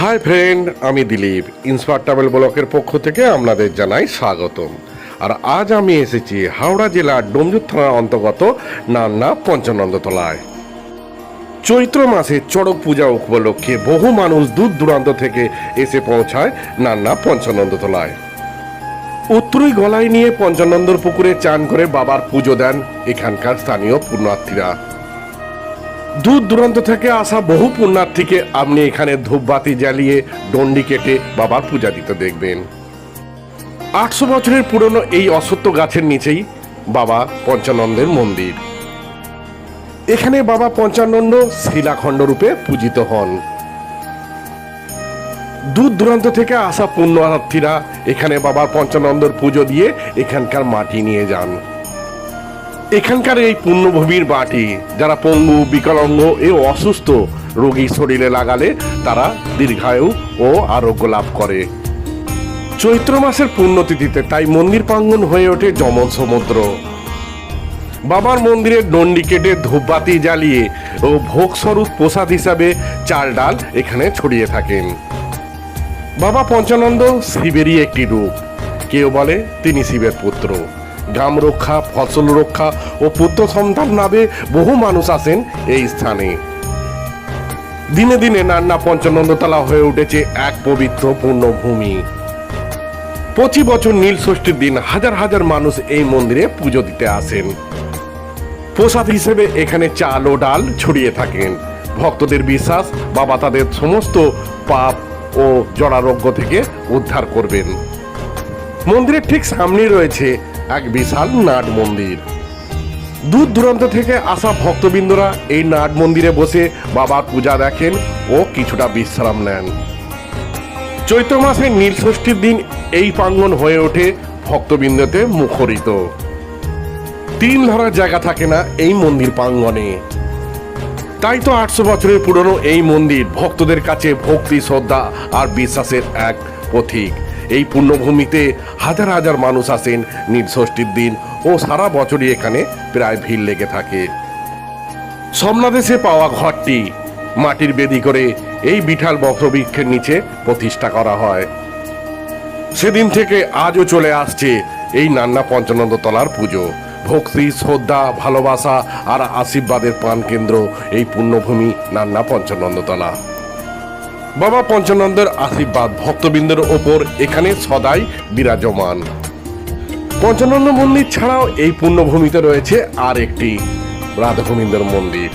Hi friend আমি Dilip inspire travel ব্লকের পক্ষ থেকে আপনাদের জানাই স্বাগতম। আর আজ আমি এসেছি হাওড়া জেলার ডোমজুর থানার অন্তর্গত নান্না পঞ্চানন্দতলায়। চৈত্র মাসে চড়ক পূজা উপলক্ষে বহু মানুষ দূর দূরান্ত থেকে এসে পৌঁছায় নান্না পঞ্চানন্দতলায়। উত্তরই গলায় নিয়ে পঞ্চানন্দর পুকুরে চান করে বাবার পুজো দেন এখানকার স্থানীয় পুণ্যার্থীরা। দূর দূরান্ত থেকে আসা বহু পুণ্যার্থীকে আপনি এখানে ধূপবাতি জ্বালিয়ে ডন্ডি কেটে বাবার পূজা দিতে দেখবেন। আটশো বছরের পুরনো এই অসত্য গাছের নিচেই বাবা পঞ্চানন্দের মন্দির। এখানে বাবা পঞ্চানন্দ শিলাখণ্ড রূপে পূজিত হন। দূর দূরান্ত থেকে আসা পুণ্যার্থীরা এখানে বাবার পঞ্চানন্দর পুজো দিয়ে এখানকার মাটি নিয়ে যান। এখানকার এই পুণ্যভূমির মাটি, যারা পঙ্গু, বিকলাঙ্গ এ অসুস্থ রোগী শরীরে লাগালে তারা দীর্ঘায়ু ও আরোগ্য লাভ করে। চৈত্র মাসের পুণ্যতিথিতে তাই মন্দির প্রাঙ্গণ হয়ে ওঠে যমন সমুদ্র। বাবার মন্দিরে ডন্ডি কেটে ধূপবাতি জ্বালিয়ে ও ভোগস্বরূপ প্রসাদ হিসাবে চাল ডাল এখানে ছড়িয়ে থাকেন। বাবা পঞ্চানন্দ শিবেরই একটি রূপ। কেউ বলে তিনি শিবের পুত্র। গ্রাম রক্ষা, ফসল রক্ষা ও পুত্র সন্তান নামে বহু মানুষ আসেন এই স্থানে। দিনে দিনে নান্না পঞ্চানন্দতলা হয়ে উঠেছে এক পবিত্র পূর্ণভূমি। প্রতি বছর নীল ষষ্ঠীর দিন হাজার হাজার মানুষ এই মন্দিরে পুজো দিতে আসেন। প্রসাদ হিসেবে এখানে চাল ও ডাল ছড়িয়ে থাকেন। ভক্তদের বিশ্বাস বাবা তাদের সমস্ত পাপ ও জড়ারোগ্য থেকে উদ্ধার করবেন। মন্দিরের ঠিক সামনেই রয়েছে এক বিশাল নাট মন্দির। দূর দূরান্ত থেকে আসা ভক্তবৃন্দরা এই নাট মন্দিরে বসে বাবার পূজা দেখেন ও কিছুটা বিশ্রাম নেন। চৈত্র মাসের নীলষষ্ঠীর দিন এই প্রাঙ্গন হয়ে ওঠে ভক্তবৃন্দতে মুখরিত। তিন ধরার জায়গা থাকে না এই মন্দির প্রাঙ্গণে। তাই তো আটশো বছরের পুরনো এই মন্দির ভক্তদের কাছে ভক্তি, শ্রদ্ধা আর বিশ্বাসের এক প্রতীক। এই পুণ্যভূমিতে হাজার হাজার মানুষ আসেন নীল ষষ্ঠীর দিন ও সারা বছরই এখানে প্রায় ভিড় লেগে থাকে। সমনাদেশে পাওয়া ঘরটি মাটির বেদি করে এই বিঠাল বক্রবৃক্ষের নিচে প্রতিষ্ঠা করা হয়। সেদিন থেকে আজও চলে আসছে এই নান্না পঞ্চানন্দ তলার পুজো। ভক্তি, শ্রদ্ধা, ভালোবাসা আর আশীর্বাদের প্রাণ কেন্দ্র এই পুণ্যভূমি নান্না পঞ্চানন্দতলা। বাবা পঞ্চানন্দের আশীর্বাদ ভক্তবৃন্দের ওপর এখানে সদাই বিরাজমান। পঞ্চানন্দ মন্দির ছাড়াও এই পুণ্যভূমিতে রয়েছে আর একটি রাধাগোবিন্দর মন্দির।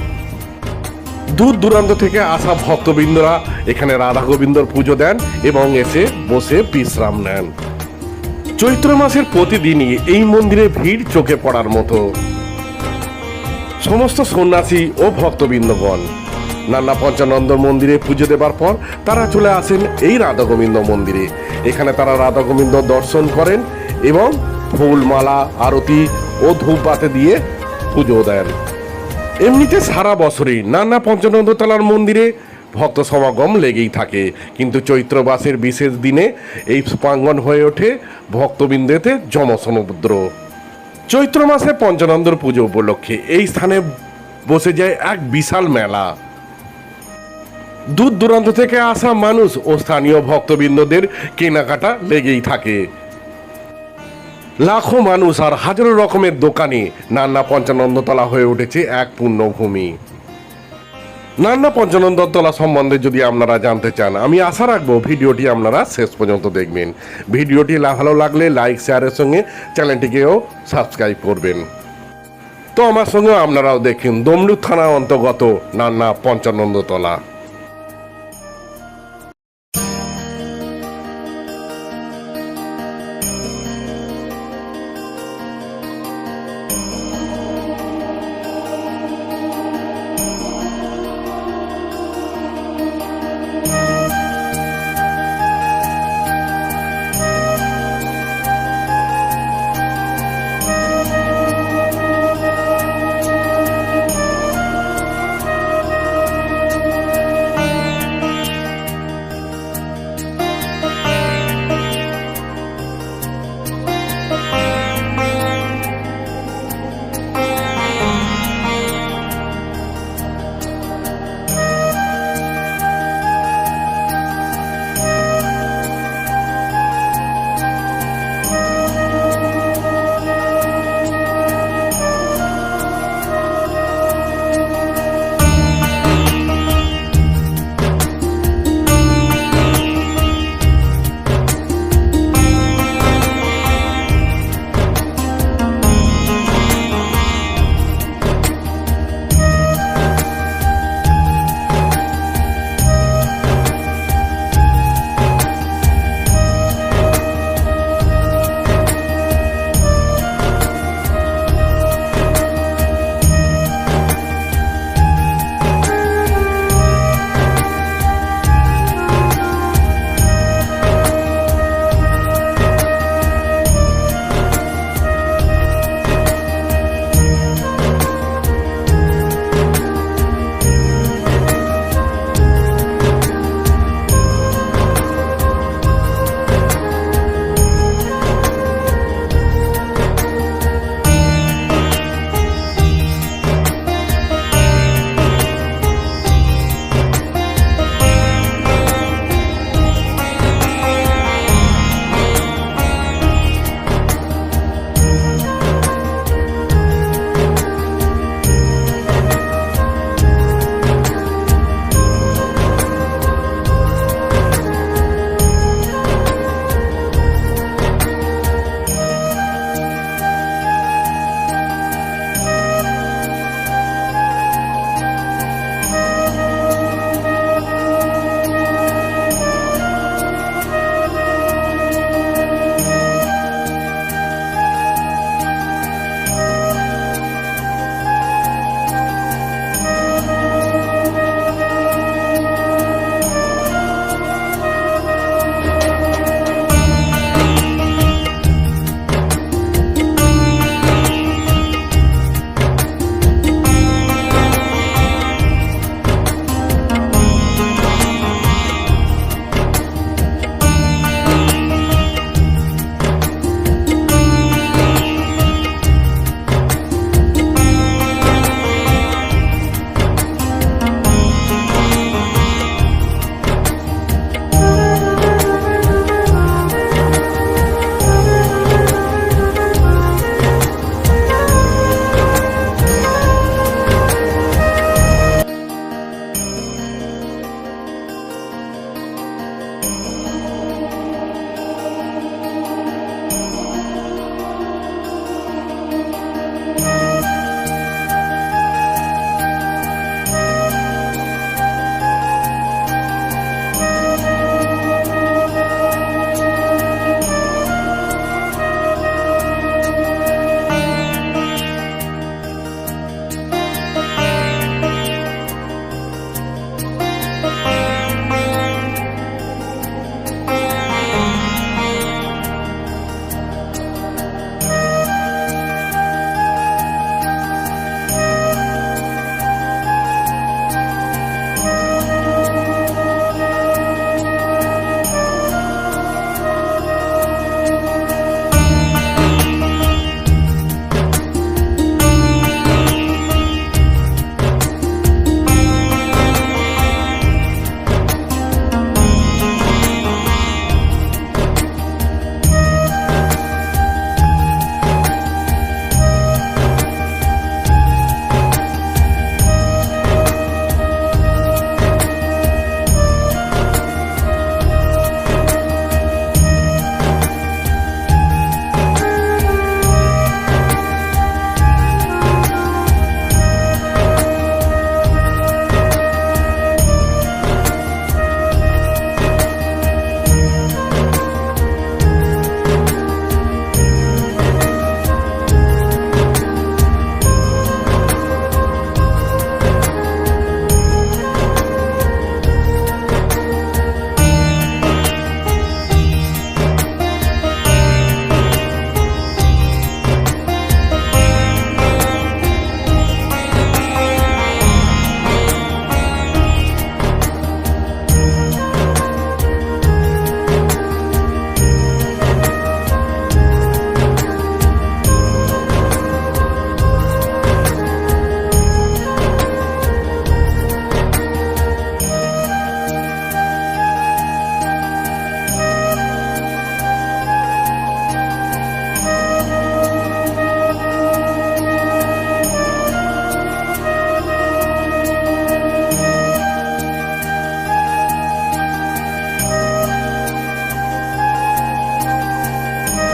দূর দূরান্ত থেকে আসা ভক্তবৃন্দরা এখানে রাধা গোবিন্দর পুজো দেন এবং এসে বসে বিশ্রাম নেন। চৈত্র মাসের প্রতিদিনই এই মন্দিরে ভিড় চোখে পড়ার মতো। সমস্ত সন্ন্যাসী ও ভক্তবৃন্দগণ নানা পঞ্চানন্দ মন্দিরে পুজো দেবার পর তারা চলে আসেন এই রাধা গোবিন্দ মন্দিরে। এখানে তারা রাধা গোবিন্দ দর্শন করেন এবং ফুল মালা আরতি ও ধূপবাতে দিয়ে পুজো দেন। এমনিতে সারা বছরই নানা পঞ্চানন্দতলার মন্দিরে ভক্ত সমাগম লেগেই থাকে। কিন্তু চৈত্র মাসের বিশেষ দিনে এই প্রাঙ্গণ হয়ে ওঠে ভক্তবৃন্দেতে জমসমুদ্র চৈত্র মাসে পঞ্চানন্দর পুজো উপলক্ষে এই স্থানে বসে যায় এক বিশাল মেলা। দূর দূরান্ত থেকে আসা মানুষ ও স্থানীয় ভক্তবৃন্দদের কেনাকাটা লেগেই থাকে। লাখো মানুষ আর হাজারো রকমের দোকানে নান্না পঞ্চানন্দতলা হয়ে উঠেছে এক পুণ্যভূমি নান্না পঞ্চানন্দতলা সম্বন্ধে যদি আপনারা জানতে চান, আমি আশা রাখব ভিডিওটি আপনারা শেষ পর্যন্ত দেখবেন। ভিডিওটি ভালো লাগলে লাইক শেয়ারের সঙ্গে চ্যানেলটিকেও সাবস্ক্রাইব করবেন। তো আমার সঙ্গে আপনারাও দেখুন দমলু থানা অন্তর্গত নান্না পঞ্চানন্দতলা।